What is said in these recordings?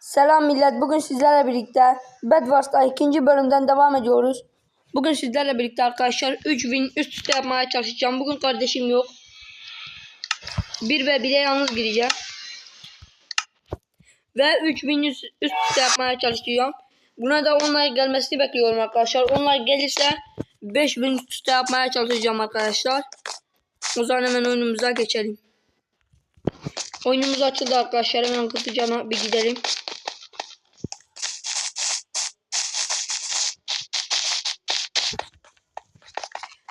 Selam millet. Bugün sizlerle birlikte Bedwars'ta ikinci bölümden devam ediyoruz. Bugün sizlerle birlikte arkadaşlar 3 win üst üste yapmaya çalışacağım. Bugün kardeşim yok. 1 ve 1'e yalnız gireceğim. Ve 3 win üst üst üste yapmaya çalışacağım. Buna da onlar gelmesini bekliyorum arkadaşlar. Onlar gelirse 5 win üst üste yapmaya çalışacağım arkadaşlar. O zaman hemen oyunumuza geçelim. Oyunumuz açıldı arkadaşlar. Hemen hızlıca bir gidelim.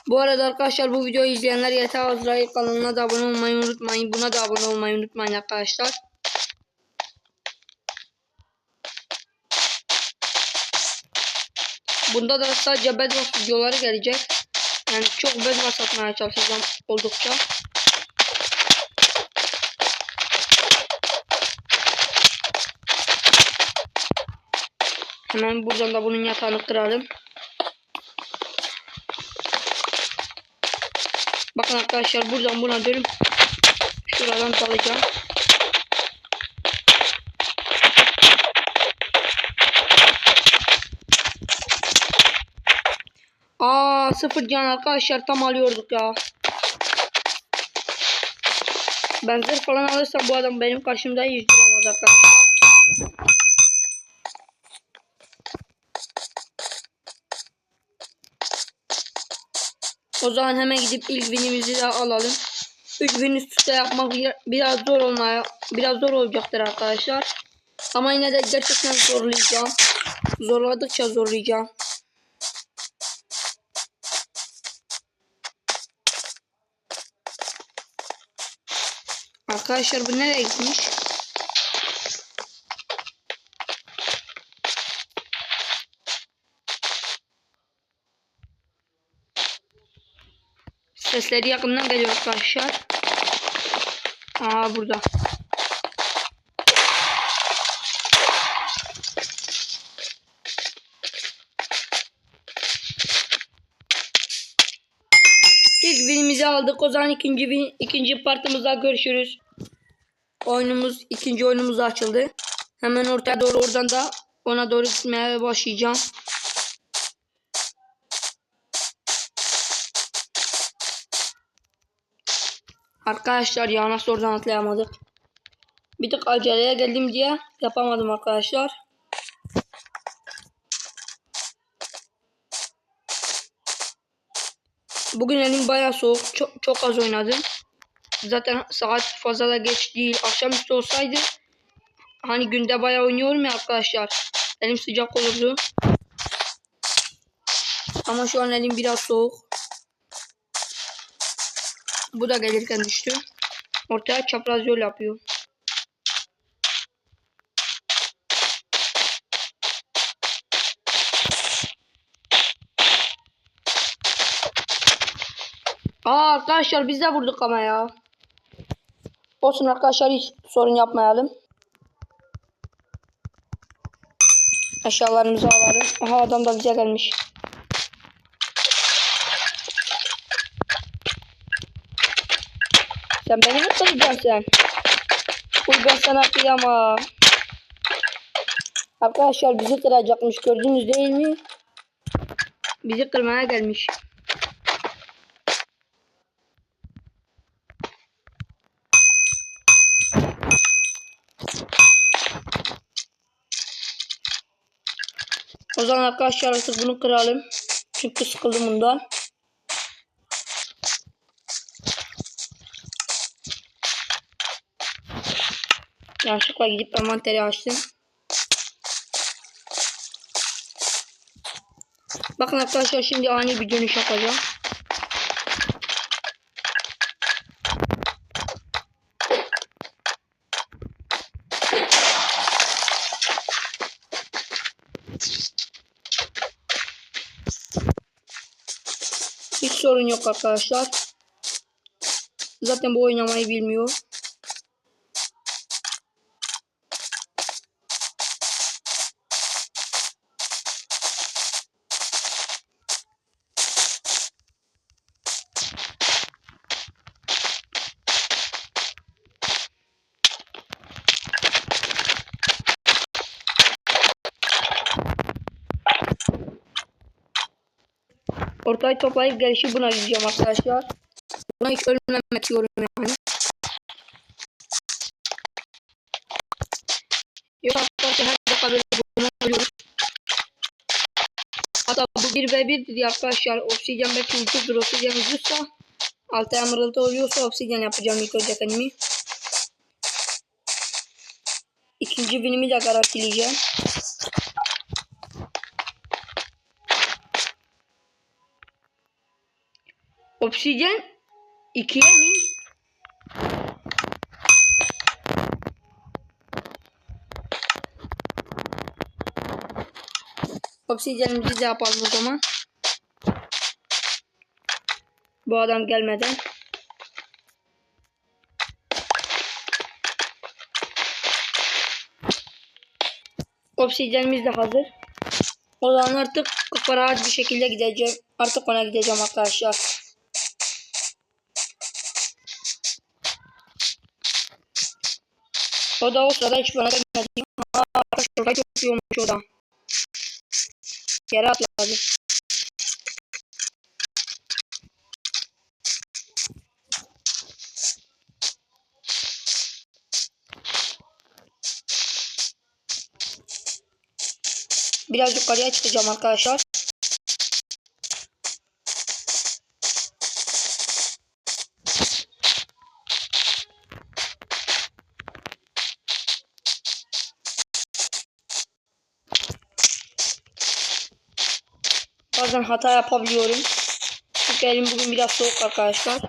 Bu arada arkadaşlar bu videoyu izleyenler Yeter Azrail kanalına da abone olmayı unutmayın. Buna da abone olmayı unutmayın arkadaşlar. Bunda da sadece Bedwars videoları gelecek. Yani çok Bedwars atmaya çalışacağım oldukça. Hemen buradan da bunun yatağını kıralım. Bakın arkadaşlar buradan buna dönüp şuradan dalacağım. Aa sıfır can arkadaşlar tam alıyorduk ya. Ben zırh falan alırsam bu adam benim karşımda hiç duramaz arkadaşlar. O zaman hemen gidip ilk winimizi alalım. 3 win üst yapmak biraz zor olmaya biraz zor olacaktır arkadaşlar. Ama yine de gerçekten zorlayacağım. Zorladıkça zorlayacağım. Arkadaşlar bu nereye gitmiş? Sesleri yakından geliyor arkadaşlar. Aa burada. İlk winimizi aldık. O zaman ikinci win, ikinci partımızda görüşürüz. Oyunumuz ikinci oyunumuz açıldı. Hemen ortaya doğru oradan da ona doğru gitmeye başlayacağım. Arkadaşlar ya nasıl oradan atlayamadık. Bir tık aceleye geldim diye yapamadım arkadaşlar. Bugün elim bayağı soğuk. Çok, çok az oynadım. Zaten saat fazla da geç değil. Akşamüstü olsaydı hani günde bayağı oynuyorum ya arkadaşlar. Elim sıcak olurdu. Ama şu an elim biraz soğuk. Bu da gelirken düştü. Ortaya çapraz yol yapıyor. Aa arkadaşlar biz de vurduk ama ya. Olsun arkadaşlar hiç sorun yapmayalım. Eşyalarımızı alalım. Aha adam da bize gelmiş. Sen beni mi kıracaksın sen? Uy ben sana kıyamam. Arkadaşlar bizi kıracakmış gördünüz değil mi? Bizi kırmaya gelmiş. O zaman arkadaşlar artık bunu kıralım. Çünkü sıkıldım bundan. Yanlışlıkla gidip envanteri açtım. Bakın arkadaşlar şimdi ani bir dönüş yapacağım. Hiç sorun yok arkadaşlar. Zaten bu oynamayı bilmiyor. Ortayı toplayıp gelişi buna gideceğim arkadaşlar. Buna hiç ölmemek istiyorum yani. Yok arkadaşlar her dakika böyle buna ölüyoruz. Hatta bu 1 ve 1 diye arkadaşlar obsidyen belki ucuzdur obsidyen ucuzsa altı emerald oluyorsa obsidyen yapacağım ilk önce kendimi. İkinci winimi de garantileyeceğim. Obsidyen 2'ye mi? Obsidyenimizi de yapalım o zaman. Bu adam gelmeden. Obsidyenimiz de hazır. O zaman artık rahat bir şekilde gideceğim. Artık ona gideceğim arkadaşlar. O da o sırada hiç bana gelmedi. Aa, arkadaşlar çok iyi olmuş o da. Yere atladı. Biraz yukarıya çıkacağım arkadaşlar. Bazen hata yapabiliyorum. Çünkü elim bugün biraz soğuk arkadaşlar.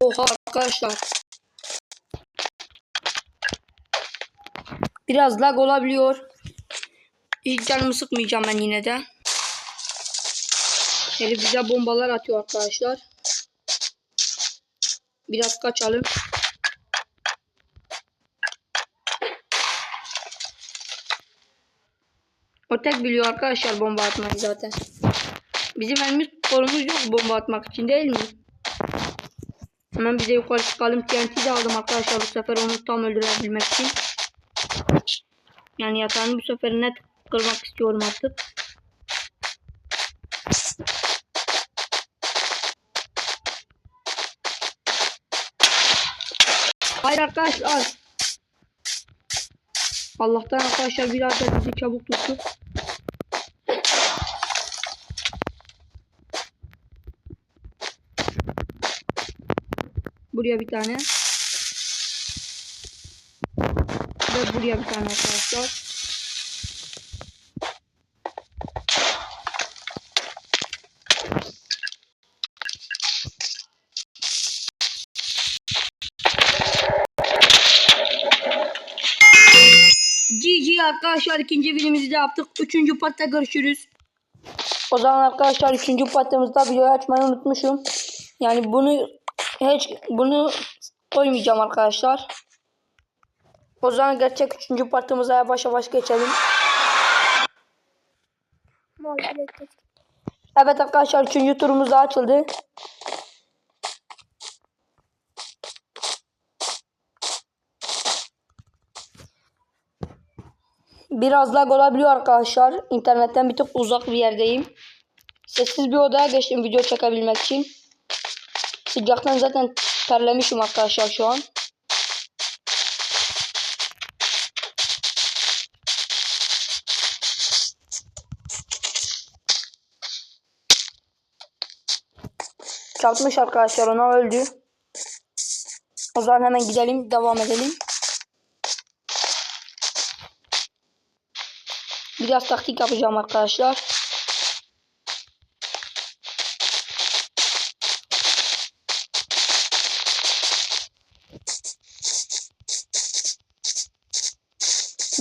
Oha arkadaşlar. Biraz lag olabiliyor. Hiç canımı sıkmayacağım ben yine de. Herif bize bombalar atıyor arkadaşlar. Biraz kaçalım. O tek biliyor arkadaşlar bomba atmayı zaten. Bizim elimiz kolumuz yok bomba atmak için değil mi? Hemen bize yukarı çıkalım. TNT de aldım arkadaşlar bu sefer onu tam öldürebilmek için. Yani yatağını bu sefer net kırmak istiyorum artık. Hayır arkadaşlar. Allah'tan arkadaşlar biraz da bizi çabuk tuttu. Buraya bir tane. Ve buraya bir tane arkadaşlar. GG arkadaşlar ikinci videomuzu da yaptık. Üçüncü partta görüşürüz. O zaman arkadaşlar üçüncü partımızda videoyu açmayı unutmuşum. Yani bunu hiç bunu koymayacağım arkadaşlar. O zaman gerçek üçüncü partımıza yavaş yavaş geçelim. Evet arkadaşlar üçüncü turumuz açıldı. Biraz lag olabiliyor arkadaşlar. İnternetten bir tık uzak bir yerdeyim. Sessiz bir odaya geçtim video çekebilmek için. Sıcaktan zaten terlemişim arkadaşlar şu an. Çarpmış arkadaşlar ona öldü. O zaman hemen gidelim devam edelim. Biraz taktik yapacağım arkadaşlar.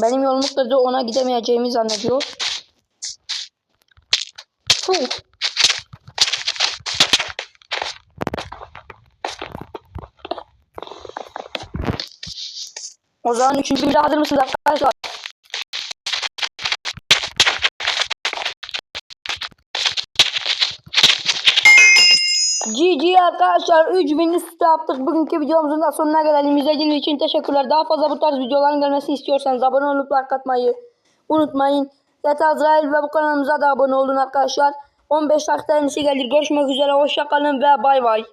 Benim yolumda da ona gidemeyeceğimi zannediyor. Fuh. O zaman üçüncü bir hazır mısınız arkadaşlar? GG arkadaşlar 3000 üstü yaptık. Bugünkü videomuzun da sonuna gelelim. İzlediğiniz için teşekkürler. Daha fazla bu tarz videoların gelmesini istiyorsanız abone olup like atmayı unutmayın. Yeter Azrail ve bu kanalımıza da abone olun arkadaşlar. 15 dakika en gelir. Görüşmek üzere. Hoşçakalın ve bay bay.